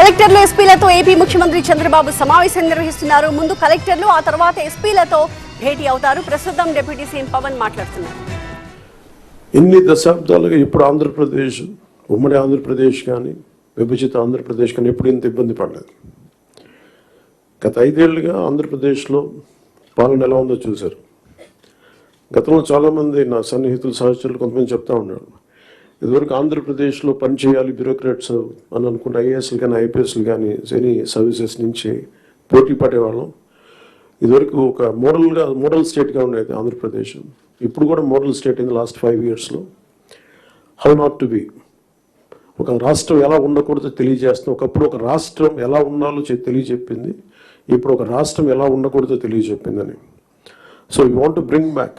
కలెక్టర్లు ఎస్పీలతో ఏపీ ముఖ్యమంత్రి చంద్రబాబు సమావేశం నిర్వహిస్తున్నారు. ముందు కలెక్టర్లు ఆ తర్వాత ఎస్పీలతో భేటీ అవుతారు. ప్రస్తుతం డిప్యూటీ సీఎం పవన్ మాట్లాడుతున్నారు. ఎన్ని దశాబ్దాలుగా ఇప్పుడు ఆంధ్రప్రదేశ్ ఉమ్మడి ఆంధ్రప్రదేశ్ కానీ విభజిత ఆంధ్రప్రదేశ్ కానీ ఎప్పుడు ఇంత ఇబ్బంది పడలేదు. గత ఐదేళ్ళుగా ఆంధ్రప్రదేశ్లో పాలన ఎలా ఉందో చూశారు. గతంలో చాలామంది నా సన్నిహితులు సహచరులు కొంతమంది చెప్తా ఉన్నారు. ఇదివరకు ఆంధ్రప్రదేశ్లో పనిచేయాలి బ్యూరోక్రాట్స్ అని అనుకుంటే ఐఏఎస్లు కానీ ఐపీఎస్లు కానీ ఎనీ సర్వీసెస్ నుంచి పోటీ పడేవాళ్ళం. ఇదివరకు ఒక మోడల్గా మోడల్ స్టేట్గా ఉండేది ఆంధ్రప్రదేశ్. ఇప్పుడు కూడా మోడల్ స్టేట్ అయింది లాస్ట్ ఫైవ్ ఇయర్స్లో. How not to be. ఒక రాష్ట్రం ఎలా ఉండకూడదో తెలియజేస్తుంది. ఒకప్పుడు ఒక రాష్ట్రం ఎలా ఉండాలో తెలియజెప్పింది. ఇప్పుడు ఒక రాష్ట్రం ఎలా ఉండకూడదో తెలియజెప్పిందని. So you want to bring back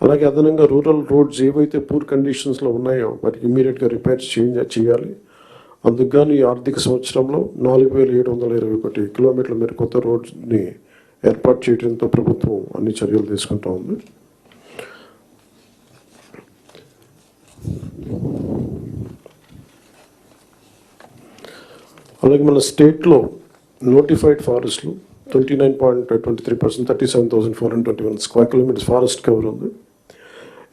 అలాగే అదనంగా రూరల్ రోడ్స్ ఏవైతే పూర్ కండిషన్స్లో ఉన్నాయో వాటికి ఇమీడియట్గా రిపేర్స్ చేంజ్ చేయాలి. అందుకు ఈ ఆర్థిక సంవత్సరంలో నాలుగు వేల ఏడు వందల ఇరవై ఒకటి కిలోమీటర్ల మేర కొత్త రోడ్స్ని ఏర్పాటు చేయడంతో ప్రభుత్వం అన్ని చర్యలు తీసుకుంటా ఉంది. అలాగే మన స్టేట్లో notified ఫారెస్ట్లు twenty nine point twenty three percent thirty seven thousand four hundred twenty one square kilometres forest cover ఉంది.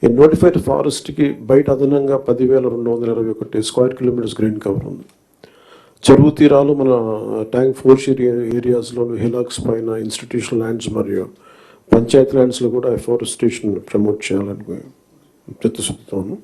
ఈ నోటిఫైడ్ ఫారెస్ట్కి బయట అదనంగా పదివేల రెండు వందల ఇరవై ఒకటి స్క్వేర్ కిలోమీటర్స్ గ్రీన్ కవర్ ఉంది. చెరువు తీరాలు మన ట్యాంక్ ఫోర్స్ ఏరియా ఏరియాస్లోను హిలాక్స్ పైన ఇన్స్టిట్యూషనల్ ల్యాండ్స్ మరియు పంచాయత్ ల్యాండ్స్లో కూడా ఫారెస్టేషన్ ప్రమోట్ చేయాలని చిత్తశుద్ధితోను